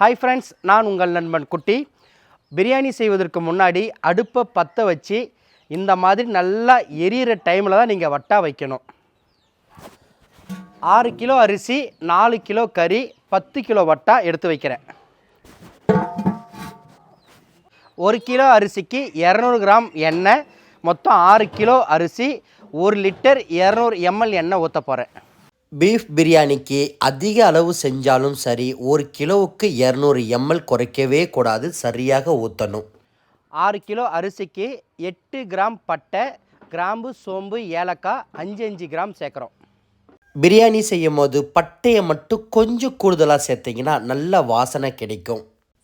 Hi friends நான் உங்கள் நண்பன் குட்டி. பிரியாணி செய்வதற்கு முன்னாடி அடுப்பை பற்ற வச்சு இந்த மாதிரி நல்லா எரியிற டைமில் தான் நீங்கள் வட்டா வைக்கணும். ஆறு கிலோ அரிசி நாலு கிலோ கறி பத்து கிலோ வட்டா எடுத்து வைக்கிறேன். ஒரு கிலோ அரிசிக்கு இரநூறு கிராம் எண்ணெய் மொத்தம் ஆறு கிலோ அரிசி ஒரு லிட்டர் இரநூறு எம்எல் எண்ணெய் ஊற்ற போகிறேன் பீஃப் பிரியாணிக்கு அதிக அளவு செஞ்சாலும் சரி ஒரு கிலோவுக்கு இரநூறு எம்எல் குறைக்கவே கூடாது சரியாக ஊற்றணும் ஆறு கிலோ அரிசிக்கு எட்டு கிராம் பட்டை கிராம்பு சோம்பு ஏலக்காய் அஞ்சு அஞ்சு கிராம் சேர்க்குறோம். பிரியாணி செய்யும் போது பட்டையை மட்டும் கொஞ்சம் கூடுதலாக சேர்த்திங்கன்னா நல்ல வாசனை கிடைக்கும்.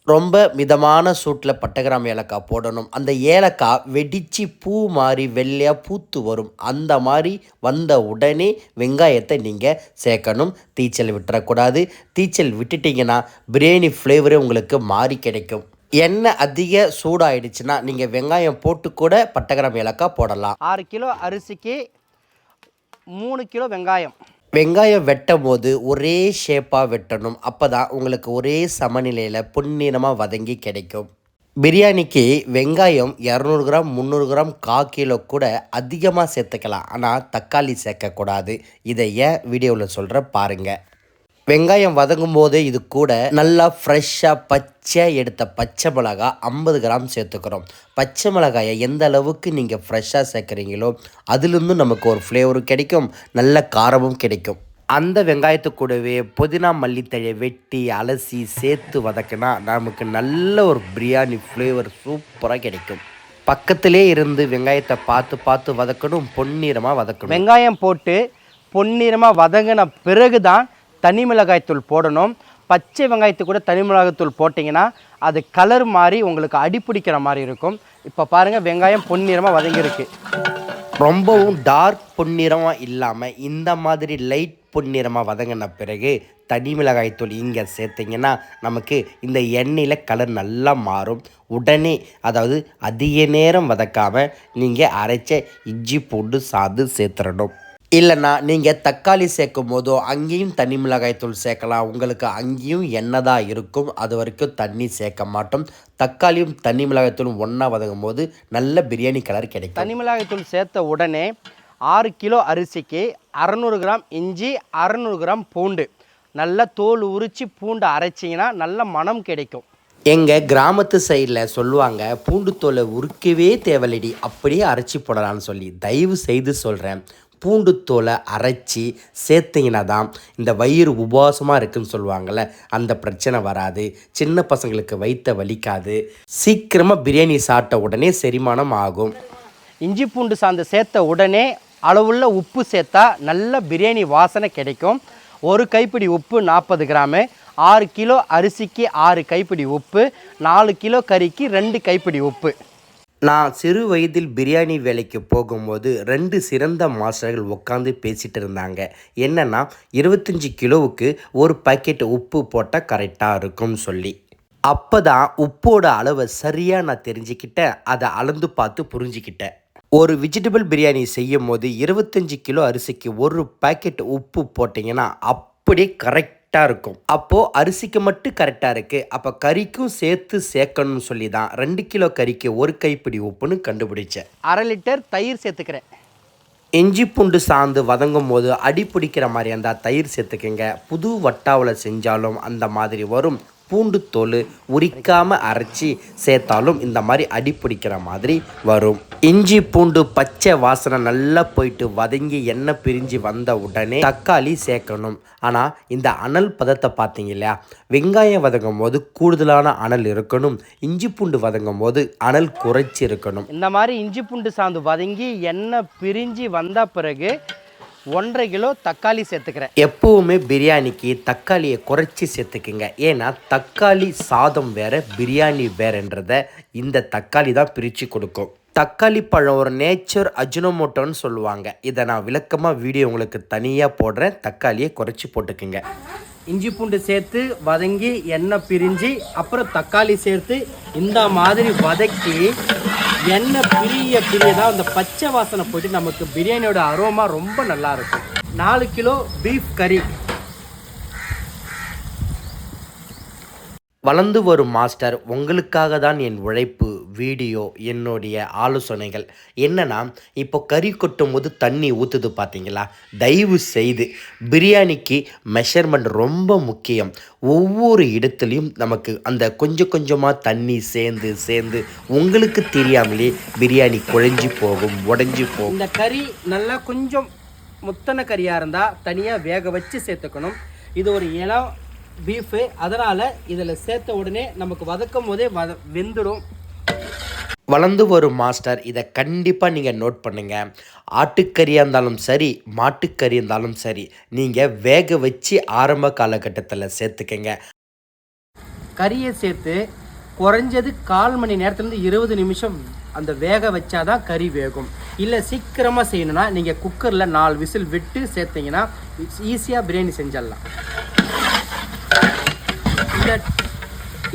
ரொம்ப மிதமான சூட்டில் பட்டகிராம் ஏலக்காய் போடணும். அந்த ஏலக்காய் வெடித்து பூ மாதிரி வெள்ளையாக பூத்து வரும். அந்த மாதிரி வந்த உடனே வெங்காயத்தை நீங்கள் சேர்க்கணும். தீச்சல் விட்டுறக்கூடாது. தீச்சல் விட்டுட்டிங்கன்னா பிரியாணி ஃப்ளேவரே உங்களுக்கு மாறி கிடைக்கும். எண்ணெய் அதிக சூடாயிடுச்சுன்னா நீங்கள் வெங்காயம் போட்டு கூட பட்டகிராம் ஏலக்காய் போடலாம். ஆறு கிலோ அரிசிக்கு மூணு கிலோ வெங்காயம். வெங்காயம் வெட்டும் போது ஒரே ஷேப்பாக வெட்டணும். அப்போ தான் உங்களுக்கு ஒரே சமநிலையில் பொன்னிறமாக வதங்கி கிடைக்கும். பிரியாணிக்கு வெங்காயம் இரநூறு கிராம் முந்நூறு கிராம் கா கிலோ கூட அதிகமாக சேர்த்துக்கலாம். ஆனால் தக்காளி சேர்க்கக்கூடாது. இதை ஏன் வீடியோவில் சொல்கிற பாருங்கள் வெங்காயம் வதங்கும் போதே இது கூட நல்லா ஃப்ரெஷ்ஷாக பச்சை எடுத்த பச்சை மிளகா ஐம்பது கிராம் சேர்த்துக்கிறோம். பச்சை மிளகாயை எந்த அளவுக்கு நீங்கள் ஃப்ரெஷ்ஷாக சேர்க்குறீங்களோ அதுலேருந்து நமக்கு ஒரு ஃப்ளேவரும் கிடைக்கும். நல்ல காரமும் கிடைக்கும். அந்த வெங்காயத்து கூடவே புதினா மல்லித்தழையை வெட்டி அலசி சேர்த்து வதக்கினா நமக்கு நல்ல ஒரு பிரியாணி ஃப்ளேவர் சூப்பராக கிடைக்கும். பக்கத்திலே இருந்து வெங்காயத்தை பார்த்து பார்த்து வதக்கணும் பொன்னிறமாக வதக்கணும். வெங்காயம் போட்டு பொன்னிறமாக வதங்கின பிறகு தான் தனி மிளகாய்த்தூள் போடணும். பச்சை வெங்காயத்து கூட தனி மிளகாய்த்தூள் போட்டிங்கன்னா அது கலர் மாதிரி உங்களுக்கு அடிப்பிடிக்கிற மாதிரி இருக்கும். இப்போ பாருங்கள் வெங்காயம் பொன்னிறமாக வதங்கியிருக்கு. ரொம்பவும் டார்க் பொன்னிறமாக இல்லாமல் இந்த மாதிரி லைட் பொன்னிறமாக வதங்கின பிறகு தனி மிளகாய் தூள் இங்கே சேர்த்திங்கன்னா நமக்கு இந்த எண்ணெயில் கலர் நல்லா மாறும். உடனே அதாவது அதிக நேரம் வதக்காமல் நீங்கள் அரைச்ச இஞ்சி பூண்டு சாந்து சேர்த்துடணும். இல்லைன்னா நீங்கள் தக்காளி சேர்க்கும் போதோ அங்கேயும் தனி மிளகாய் தூள் சேர்க்கலாம். உங்களுக்கு அங்கேயும் எண்ணெய் தான் இருக்கும் அது வரைக்கும் தண்ணி சேர்க்க மாட்டோம். தக்காளியும் தனி மிளகாய் தூளும் ஒன்றா வதங்கும் போது நல்ல பிரியாணி கலர் கிடைக்கும். தனி மிளகாய்த்தூள் சேர்த்த உடனே ஆறு கிலோ அரிசிக்கு அறநூறு கிராம் இஞ்சி அறநூறு கிராம் பூண்டு. நல்லா தோல் உரித்து பூண்டு அரைச்சிங்கன்னா நல்ல மனம் கிடைக்கும். எங்கள் கிராமத்து சைடில் சொல்லுவாங்க பூண்டு தோலை உரிக்கவே தேவையில்லடி அப்படியே அரைச்சி போடலான்னு சொல்லி. தயவு செய்து சொல்கிறேன் பூண்டு தோலை அரைச்சி சேர்த்திங்கன்னா தான் இந்த வயிறு உபவாசமாக இருக்குன்னு சொல்லுவாங்கள்ல அந்த பிரச்சனை வராது. சின்ன பசங்களுக்கு வயிற்ற வலிக்காது. சீக்கிரமாக பிரியாணி சாப்பிட்ட உடனே செரிமானம் ஆகும். இஞ்சி பூண்டு சாந்து சேர்த்த உடனே அளவுள்ள உப்பு சேர்த்தா நல்ல பிரியாணி வாசனை கிடைக்கும். ஒரு கைப்பிடி உப்பு நாற்பது கிராமு ஆறு கிலோ அரிசிக்கு ஆறு கைப்பிடி உப்பு நாலு கிலோ கறிக்கு ரெண்டு கைப்பிடி உப்பு. நான் சிறு வயதில் பிரியாணி வேலைக்கு போகும்போது ரெண்டு சிறந்த மாஸ்டர்கள் உட்காந்து பேசிகிட்டு இருந்தாங்க. என்னென்னா இருபத்தஞ்சி கிலோவுக்கு ஒரு பாக்கெட் உப்பு போட்டால் கரெக்டாக இருக்கும்னு சொல்லி. அப்போ தான் உப்போட அளவை சரியாக நான் தெரிஞ்சுக்கிட்டேன். அதை அளந்து பார்த்து புரிஞ்சுக்கிட்டேன். ஒரு வெஜிடபிள் பிரியாணி செய்யும் போது இருபத்தஞ்சி கிலோ அரிசிக்கு ஒரு பாக்கெட் உப்பு போட்டிங்கன்னா அப்படியே கரெக்டாக இருக்கும். அப்போது அரிசிக்கு மட்டும் கரெக்டாக இருக்குது அப்போ கறிக்கும் சேர்த்து சேர்க்கணும்னு சொல்லி தான் ரெண்டு கிலோ கறிக்கு ஒரு கைப்பிடி உப்புன்னு கண்டுபிடிச்சேன். அரை லிட்டர் தயிர் சேர்த்துக்கிறேன். இஞ்சி பூண்டு சாந்து வதங்கும் போது அடி பிடிக்கிற மாதிரி இருந்தால் தயிர் சேர்த்துக்கங்க. புது வட்டாவில் செஞ்சாலும் அந்த மாதிரி வரும். பூண்டு தோல் உரிக்காமல் அரைச்சி சேர்த்தாலும் இந்த மாதிரி அடி பிடிக்கிற மாதிரி வரும். இஞ்சி பூண்டு பச்சை வாசனை நல்லா போயிட்டு வதங்கி எண்ணெய் பிரிஞ்சு வந்த உடனே தக்காளி சேர்க்கணும். ஆனால் இந்த அனல் பதத்தை பார்த்தீங்க இல்லையா? வெங்காயம் வதங்கும் போது கூடுதலான அனல் இருக்கணும். இஞ்சி பூண்டு வதங்கும் போது அனல் குறைச்சி இருக்கணும் இந்த மாதிரி இஞ்சி பூண்டு சாந்து வதங்கி எண்ணெய் பிரிஞ்சு வந்த பிறகு ஒன்றரை கிலோ தக்காளி சேர்த்துக்கிறேன். எப்பவுமே பிரியாணிக்கு தக்காளியை குறைச்சி சேர்த்துக்குங்க. ஏன்னா தக்காளி சாதம் வேற பிரியாணி வேறன்றத இந்த தக்காளி தான் பிரித்து கொடுக்கும். தக்காளி பழம் ஒரு நேச்சர் அஜினோமோட்டோன்னு சொல்லுவாங்க. இதை நான் விளக்கமாக வீடியோ உங்களுக்கு தனியாக போடுறேன். தக்காளியை குறைச்சி போட்டுக்குங்க. இஞ்சி பூண்டு சேர்த்து வதங்கி எண்ணெய் பிரிஞ்சு அப்புறம் தக்காளி சேர்த்து இந்த மாதிரி வதக்கி எண்ணெய் பிரிய பிரிய தான் அந்த பச்சை வாசனை போயிட்டு நமக்கு பிரியாணியோட அரோமா ரொம்ப நல்லா இருக்கும். நாலு கிலோ பீஃப் கறி வளர்ந்து வரும் மாஸ்டர் உங்களுக்காக தான் என் உழைப்பு வீடியோ என்னுடைய ஆலோசனைகள். என்னன்னா இப்போ கறி கொட்டும் போது தண்ணி ஊற்றுது பார்த்தீங்களா தயவு செய்து பிரியாணிக்கு மெஷர்மெண்ட் ரொம்ப முக்கியம். ஒவ்வொரு இடத்துலையும் நமக்கு அந்த கொஞ்சம் கொஞ்சமாக தண்ணி சேர்ந்து சேர்ந்து உங்களுக்கு தெரியாமலே பிரியாணி குழஞ்சி போகும் உடஞ்சி போகும். இந்த கறி நல்லா கொஞ்சம் முத்தன கறியாக இருந்தால் தனியாக வேக வச்சு சேர்த்துக்கணும். இது ஒரு இளம் பீஃபு அதனால் இதில் சேர்த்த உடனே நமக்கு வதக்கும் போதே வத வெந்துடும். வளர்ந்து வரும் மாஸ்டர் இதை கண்டிப்பாக நீங்கள் நோட் பண்ணுங்கள் ஆட்டுக்கறியாக இருந்தாலும் சரி மாட்டுக்கறி இருந்தாலும் சரி நீங்கள் வேக வச்சு ஆரம்ப காலகட்டத்தில் சேர்த்துக்கங்க. கறியை சேர்த்து குறைஞ்சது கால் மணி நேரத்துலேருந்து இருபது நிமிஷம் அந்த வேக வச்சாதான் கறி வேகும். இல்லை சீக்கிரமாக செய்யணும்னா நீங்கள் குக்கரில் நாலு விசில் விட்டு சேர்த்தீங்கன்னா ஈஸியாக பிரியாணி செஞ்சிடலாம். இந்த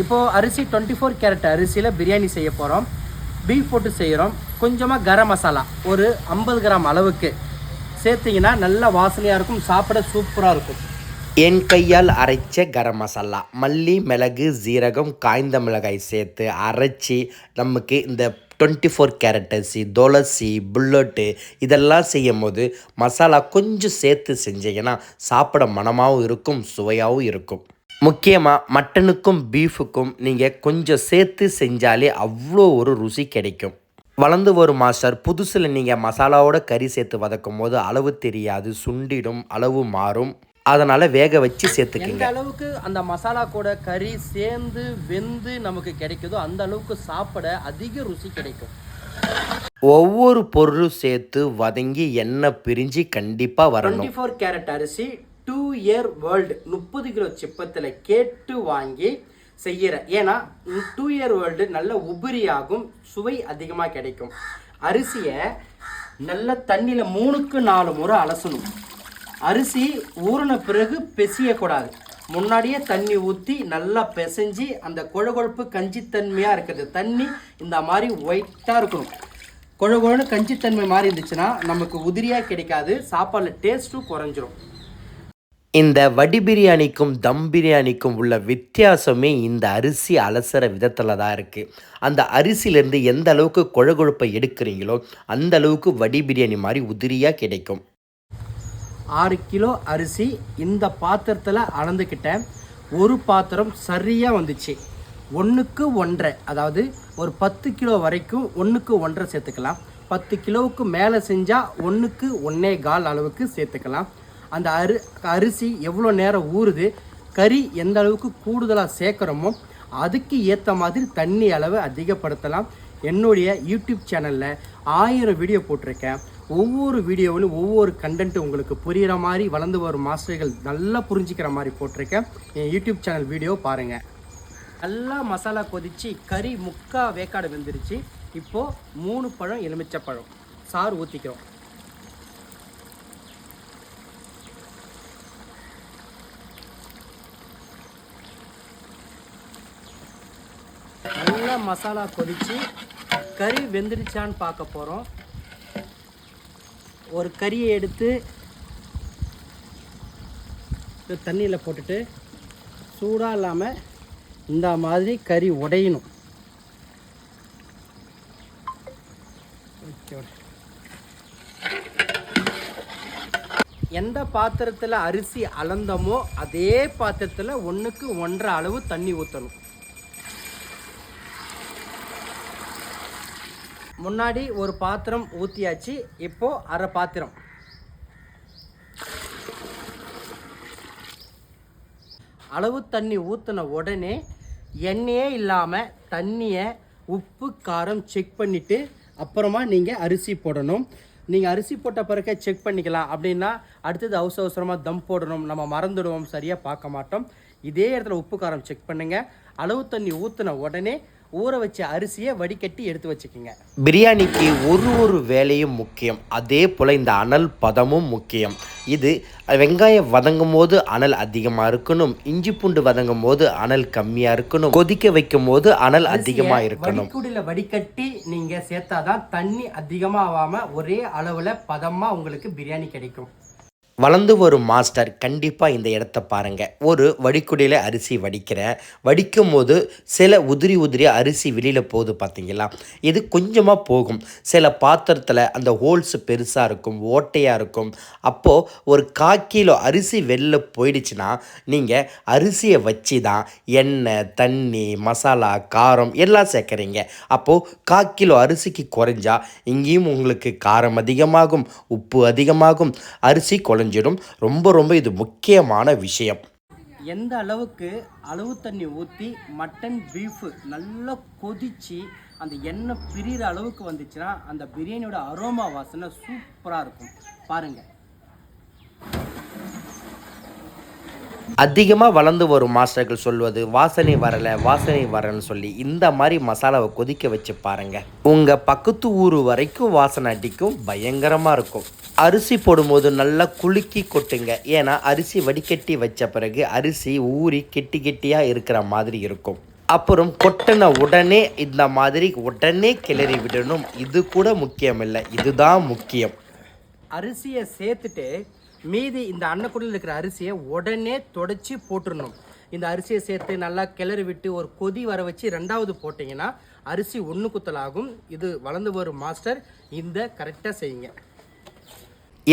இப்போது அரிசி டுவெண்ட்டி ஃபோர் கேரட் அரிசியில் பிரியாணி செய்ய போகிறோம் பீஃப் போட்டு செய்கிறோம் கொஞ்சமாக கரம் மசாலா ஒரு ஐம்பது கிராம் அளவுக்கு சேர்த்திங்கன்னா நல்ல வாசனையாக இருக்கும் சாப்பிட சூப்பராக இருக்கும். என் கையால் அரைச்ச கரம் மசாலா மல்லி மிளகு ஜீரகம் காய்ந்த மிளகாய் சேர்த்து அரைச்சி நமக்கு இந்த டுவெண்ட்டி ஃபோர் கேரட் அரிசி துளசி புல்லட்டு இதெல்லாம் செய்யும் போது மசாலா கொஞ்சம் சேர்த்து செஞ்சீங்கன்னா சாப்பிட மனமாகவும் இருக்கும் சுவையாகவும் இருக்கும். முக்கியமாக மட்டனுக்கும் பீஃபுக்கும் நீங்கள் கொஞ்சம் சேர்த்து செஞ்சாலே அவ்வளோ ஒரு ருசி கிடைக்கும். வளர்ந்து வரும் மாஸ்டர் புதுசில் நீங்கள் மசாலாவோட கறி சேர்த்து வதக்கும் போது அளவு தெரியாது சுண்டிடும் அளவு மாறும். அதனால் வேக வச்சு எந்த சேர்த்துக்குங்க அளவுக்கு அந்த மசாலா கூட கறி சேர்ந்து வெந்து நமக்கு கிடைக்குதோ அந்த அளவுக்கு சாப்பிட அதிக ருசி கிடைக்கும். ஒவ்வொரு பொருளும் சேர்த்து வதங்கி எண்ணெய் பிரிஞ்சு கண்டிப்பாக வரணும். டுவெண்ட்டி ஃபோர் கேரட் அரிசி டூ இயர் வேர்ல்டு முப்பது கிலோ சிப்பத்தில் கேட்டு வாங்கி செய்கிற ஏன்னா டூ இயர் வேர்ல்டு நல்ல உபரியாகும் சுவை அதிகமாக கிடைக்கும். அரிசியை நல்ல தண்ணியில் மூணுக்கு நாலு முறை அலசணும். அரிசி ஊறின பிறகு பெசியக்கூடாது. முன்னாடியே தண்ணி ஊற்றி நல்லா பிசைஞ்சு அந்த கொழகொழுப்பு கஞ்சித்தன்மையாக இருக்குது. தண்ணி இந்த மாதிரி ஒயிட்டாக இருக்கணும். கொழகொழன்னு கஞ்சித்தன்மை மாதிரி இருந்துச்சுன்னா நமக்கு உதிரியாக கிடைக்காது சாப்பாடில் டேஸ்ட்டும் குறைஞ்சிரும். இந்த வடி பிரியாணிக்கும் தம் பிரியாணிக்கும் உள்ள வித்தியாசமே இந்த அரிசி அலசுற விதத்தில் தான் இருக்குது அந்த அரிசியிலேருந்து எந்த அளவுக்கு கொழகொழுப்பை எடுக்கிறீங்களோ அந்த அளவுக்கு வடி பிரியாணி மாதிரி உதிரியாக கிடைக்கும். ஆறு கிலோ அரிசி இந்த பாத்திரத்தில் அளந்துக்கிட்டேன். ஒரு பாத்திரம் சரியாக வந்துச்சு. ஒன்றுக்கு ஒன்றரை அதாவது ஒரு பத்து கிலோ வரைக்கும் ஒன்றுக்கு ஒன்றரை சேர்த்துக்கலாம். பத்து கிலோவுக்கு மேலே செஞ்சால் ஒன்றுக்கு ஒன்றே கால் அளவுக்கு சேர்த்துக்கலாம். அந்த அரு அரிசி எவ்வளோ நேரம் ஊறுது கறி எந்த அளவுக்கு கூடுதலாக சேர்க்குறோமோ அதுக்கு ஏற்ற மாதிரி தண்ணி அளவை அதிகப்படுத்தலாம். என்னுடைய யூடியூப் சேனலில் ஆயிரம் வீடியோ போட்டிருக்கேன். ஒவ்வொரு வீடியோவிலும் ஒவ்வொரு கண்டென்ட் உங்களுக்கு புரிகிற மாதிரி வளர்ந்து வரும் மாஸ்டர்கள் நல்லா புரிஞ்சிக்கிற மாதிரி போட்டிருக்கேன். என் யூடியூப் சேனல் வீடியோ பாருங்கள் நல்லா மசாலா கொதிச்சு கறி முக்கா வேக்காடு வெந்துருச்சு. இப்போது மூணு பழம் எலுமிச்சை பழம். சாறு ஊற்றிக்கிறோம் நல்லா மசாலா கொதித்து கறி வெந்துருச்சான்னு பார்க்க போகிறோம் ஒரு கறியை எடுத்து தண்ணியில் போட்டுட்டு சூடாக இல்லாமல் இந்த மாதிரி கறி உடையணும். எந்த பாத்திரத்தில் அரிசி அளந்தமோ அதே பாத்திரத்தில் ஒன்றுக்கு ஒன்றரை அளவு தண்ணி ஊற்றணும் முன்னாடி ஒரு பாத்திரம் ஊற்றியாச்சு இப்போது அரை பாத்திரம். அளவு தண்ணி ஊற்றின உடனே எண்ணெயே இல்லாமல் தண்ணியை உப்பு காரம் செக் பண்ணிவிட்டு அப்புறமா நீங்கள் அரிசி போடணும். நீங்கள் அரிசி போட்ட பிறகு செக் பண்ணிக்கலாம். அப்படின்னா அடுத்தது அவசர அவசரமாக தம் போடணும். நம்ம மறந்துடுவோம் சரியாக பார்க்க மாட்டோம். இதே இடத்துல உப்பு காரம் செக் பண்ணுங்கள் அளவு தண்ணி ஊற்றின உடனே ஊற வச்ச அரிசியை வடிகட்டி எடுத்து வச்சுக்கோங்க. பிரியாணிக்கு ஒரு ஒரு வேலையும் முக்கியம். அதே போல் இந்த அனல் பதமும் முக்கியம். இது வெங்காயம் வதங்கும் போது அனல் அதிகமாக இருக்கணும். இஞ்சி பூண்டு வதங்கும் போது அனல் கம்மியாக இருக்கணும். கொதிக்க வைக்கும் போது அனல் அதிகமாக இருக்கணும். வடிகுடில வடிகட்டி நீங்க சேர்த்தாதான் தண்ணி அதிகமா ஆகாம ஒரே அளவுல பதமா உங்களுக்கு பிரியாணி கிடைக்கும். வளர்ந்து வரும் மாஸ்டர் கண்டிப்பாக இந்த இடத்த பாருங்கள் ஒரு வடிக்குடியில் அரிசி வடிக்கிறேன் வடிக்கும் போது சில உதிரி உதிரி அரிசி வெளியில் போகுது பார்த்தீங்களா இது கொஞ்சமாக போகும். சில பாத்திரத்தில் அந்த ஹோல்ஸ் பெருசாக இருக்கும் ஓட்டையாக இருக்கும். அப்போது ஒரு கா கிலோ அரிசி வெளில போயிடுச்சுன்னா நீங்கள் அரிசியை வச்சு தான் எண்ணெய் தண்ணி மசாலா காரம் எல்லாம் சேர்க்குறீங்க. அப்போது கா கிலோ அரிசிக்கு குறைஞ்சா இங்கேயும் உங்களுக்கு காரம் அதிகமாகும் உப்பு அதிகமாகும் அரிசி குறைஞ்சிடும் ரொம்ப ரொம்ப இது முக்கியமான விஷயம். எந்த அளவுக்கு அளவு தண்ணி ஊற்றி மட்டன் பீஃபு நல்லா கொதிச்சு அந்த எண்ணெய் பிரிகிற அளவுக்கு வந்துச்சுன்னா அந்த பிரியாணியோட அரோமா வாசனை சூப்பராக இருக்கும். பாருங்கள் அதிகமாக வளர்ந்து வரும் மாஸ்டர்கள் சொல்வது வாசனை வரலை வாசனை வரலன்னு சொல்லி. இந்த மாதிரி மசாலாவை கொதிக்க வச்சு பாருங்க. உங்கள் பக்கத்து ஊர் வரைக்கும் வாசனை அடிக்கும் பயங்கரமாக இருக்கும். அரிசி போடும்போது நல்லா குலுக்கி கொட்டுங்க. ஏன்னா அரிசி வடிகட்டி வச்ச பிறகு அரிசி ஊறி கெட்டி கெட்டியாக இருக்கிற மாதிரி இருக்கும். அப்புறம் கொட்டின உடனே இந்த மாதிரி உடனே கிளறி விடணும். இது கூட முக்கியம் இல்லை இதுதான் முக்கியம். அரிசியை சேர்த்துட்டு மீதி இந்த அன்னக்குடியில் இருக்கிற அரிசியை உடனே தொடச்சி போட்டுடணும் இந்த அரிசியை சேர்த்து நல்லா கிளறி விட்டு ஒரு கொதி வர வச்சு ரெண்டாவது போட்டிங்கன்னா அரிசி ஒன்று குத்தலாகும். இது வளர்ந்து வரும் மாஸ்டர். இந்த கரெக்டாக செய்யுங்க.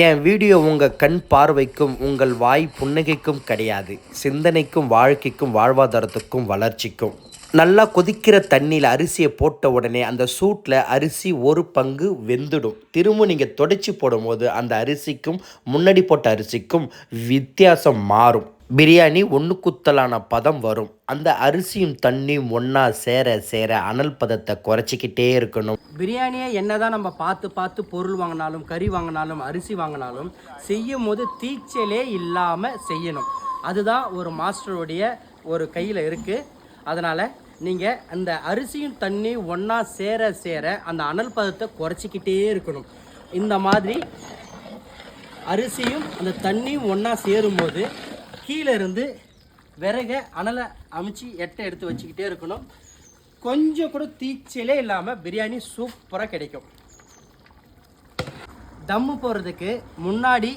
என் வீடியோ உங்கள் கண் பார்வைக்கும் உங்கள் வாய் புன்னகைக்கும் கிடையாது. சிந்தனைக்கும் வாழ்க்கைக்கும் வாழ்வாதாரத்துக்கும் வளர்ச்சிக்கும். நல்லா கொதிக்கிற தண்ணியில் அரிசியை போட்ட உடனே அந்த சூட்டில் அரிசி ஒரு பங்கு வெந்துடும். திரும்ப நீங்கள் தொடச்சி போடும்போது அந்த அரிசிக்கும் முன்னாடி போட்ட அரிசிக்கும் வித்தியாசம் மாறும். பிரியாணி ஒன்று குத்தலான பதம் வரும். அந்த அரிசியும் தண்ணியும் ஒன்றா சேர சேர அனல் பதத்தை குறைச்சிக்கிட்டே இருக்கணும். பிரியாணியை என்னதான் நம்ம பார்த்து பார்த்து பொருள் வாங்கினாலும் கறி வாங்கினாலும் அரிசி வாங்கினாலும் செய்யும் போது தீச்சலே இல்லாமல் செய்யணும். அதுதான் ஒரு மாஸ்டருடைய ஒரு கையில் இருக்குது அதனால் நீங்கள் அந்த அரிசியும் தண்ணி ஒன்றா சேர சேர அந்த அனல் பதத்தை குறைச்சிக்கிட்டே இருக்கணும். இந்த மாதிரி அரிசியும் அந்த தண்ணியும் ஒன்றா சேரும்போது கீழே இருந்து விறகை அனலை அமைச்சு எட்டை எடுத்து வச்சுக்கிட்டே இருக்கணும். கொஞ்சம் கூட தீச்சலே இல்லாமல் பிரியாணி சூப்பராக கிடைக்கும். தம்மு போடுறதுக்கு முன்னாடி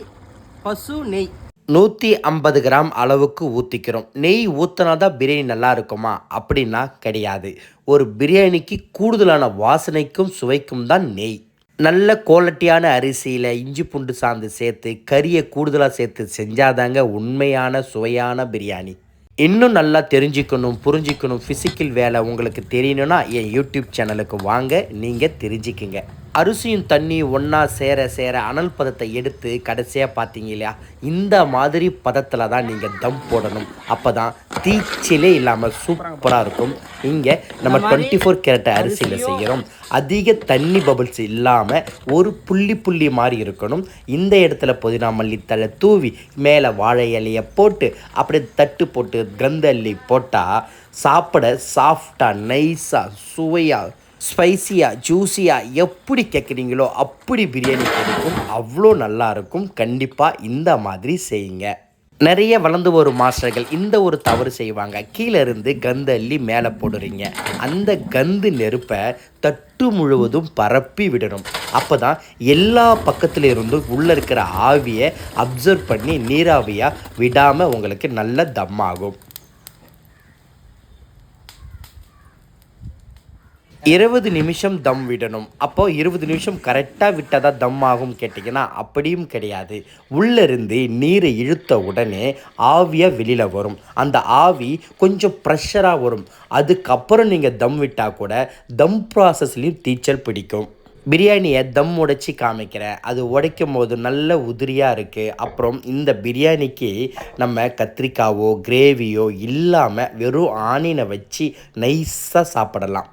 பசு நெய். நூற்றி ஐம்பது கிராம் அளவுக்கு ஊற்றிக்கிறோம் நெய் ஊற்றினா தான் பிரியாணி நல்லா இருக்குமா அப்படின்னா கிடையாது. ஒரு பிரியாணிக்கு கூடுதலான வாசனைக்கும் சுவைக்கும் தான் நெய். நல்ல குவாலிட்டியான அரிசியில் இஞ்சி பூண்டு சாந்து சேர்த்து கறியை கூடுதலாக சேர்த்து செஞ்சாதாங்க உண்மையான சுவையான பிரியாணி. இன்னும் நல்லா தெரிஞ்சுக்கணும் புரிஞ்சிக்கணும் ஃபிசிக்கல் வேலை உங்களுக்கு தெரியணும்னா என் யூடியூப் சேனலுக்கு வாங்க நீங்கள் தெரிஞ்சுக்குங்க. அரிசியும் தண்ணியும் ஒன்றா சேர சேர அனல் பதத்தை எடுத்து கடைசியாக பார்த்தீங்க இல்லையா? இந்த மாதிரி பதத்தில் தான் நீங்கள் தம் போடணும். அப்போ தான் தீச்சிலே இல்லாமல் சூப்பராக இருக்கும். இங்கே நம்ம டுவெண்ட்டி ஃபோர் கேரட் அரிசியில் செய்கிறோம் அதிக தண்ணி பபிள்ஸ் இல்லாமல் ஒரு புள்ளி புள்ளி மாதிரி இருக்கணும். இந்த இடத்துல புதினா மல்லித்தழை தூவி மேலே வாழை இலையை போட்டு அப்படியே தட்டு போட்டு கந்த அள்ளி போட்டால் சாப்பிட சாஃப்டாக நைஸாக சுவையாக ஸ்பைசியாக ஜூஸியாக எப்படி கேட்குறீங்களோ அப்படி பிரியாணி கிடைக்கும். அவ்வளோ நல்லா இருக்கும். கண்டிப்பாக இந்த மாதிரி செய்யுங்க. நிறைய வளர்ந்து வரும் மாஸ்டர்கள் இந்த ஒரு தவறு செய்வாங்க. கீழே இருந்து கந்து அள்ளி மேலே போடுறீங்க. அந்த கந்து நெருப்பை தட்டு முழுவதும் பரப்பி விடணும். அப்போ தான் எல்லா பக்கத்துல இருந்தும் உள்ளே இருக்கிற ஆவியை அப்சர்வ் பண்ணி நீராவியாக விடாமல் உங்களுக்கு நல்ல தம்மாகும் இருபது நிமிஷம் தம் விடணும். அப்போ இருபது நிமிஷம் கரெக்டாக விட்டால் தான் தம் ஆகும் கேட்டிங்கன்னா அப்படியும் கிடையாது. உள்ளிருந்து நீரை இழுத்த உடனே ஆவியாக வெளியில் வரும். அந்த ஆவி கொஞ்சம் ப்ரெஷராக வரும். அதுக்கப்புறம் நீங்கள் தம் விட்டால் கூட தம் ப்ராசஸ்லேயும் டீச்சர் பிடிக்கும். பிரியாணியை தம் உடைச்சி காமிக்கிறேன் அது உடைக்கும் போது நல்ல உதிரியாக இருக்குது அப்புறம் இந்த பிரியாணிக்கு நம்ம கத்திரிக்காவோ கிரேவியோ இல்லாமல் வெறும் ஆனினை வச்சு நைஸாக சாப்பிடலாம்.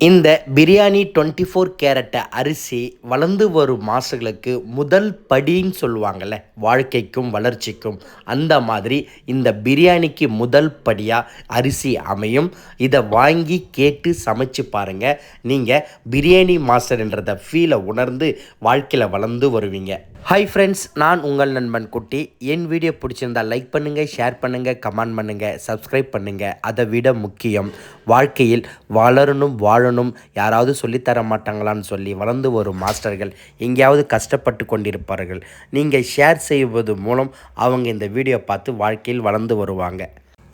இந்த பிரியாணி டுவெண்ட்டி ஃபோர் கேரட்டை அரிசி வளர்ந்து வரும் மாசுகளுக்கு முதல் படின்னு சொல்லுவாங்கள்ல வாழ்க்கைக்கும் வளர்ச்சிக்கும் அந்த மாதிரி இந்த பிரியாணிக்கு முதல் படியாக அரிசி அமையும். இதை வாங்கி கேட்டு சமைச்சு பாருங்கள் நீங்கள் பிரியாணி மாஸ்டர்ன்றத ஃபீலை உணர்ந்து வாழ்க்கையில் வளர்ந்து வருவீங்க. ஹாய் ஃப்ரெண்ட்ஸ் நான் உங்கள் நண்பன் குட்டி. என் வீடியோ பிடிச்சிருந்தா லைக் பண்ணுங்கள் ஷேர் பண்ணுங்கள் கமெண்ட் பண்ணுங்கள் சப்ஸ்கிரைப் பண்ணுங்கள் அதை விட முக்கியம் வாழ்க்கையில் வளரணும் வாழ வாழணும். யாராவது சொல்லித்தர மாட்டாங்களான்னு சொல்லி வளர்ந்து வரும் மாஸ்டர்கள் எங்கேயாவது கஷ்டப்பட்டு கொண்டிருப்பார்கள். நீங்கள் ஷேர் செய்வது மூலம் அவங்க இந்த வீடியோ பார்த்து வாழ்க்கையில் வளர்ந்து வருவாங்க.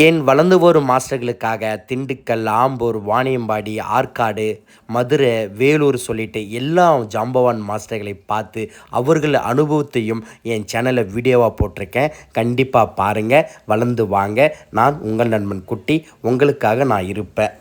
என் வளர்ந்து வரும் மாஸ்டர்களுக்காக திண்டுக்கல் ஆம்பூர் வாணியம்பாடி ஆற்காடு மதுரை வேலூர் சொல்லிட்டு எல்லா ஜாம்பவான் மாஸ்டர்களை பார்த்து அவர்கள் அனுபவத்தையும் என் சேனலில் வீடியோவாக போட்டிருக்கேன். கண்டிப்பாக பாருங்கள் வளர்ந்து வாங்க. நான் உங்கள் நண்பன் குட்டி உங்களுக்காக நான் இருப்பேன்.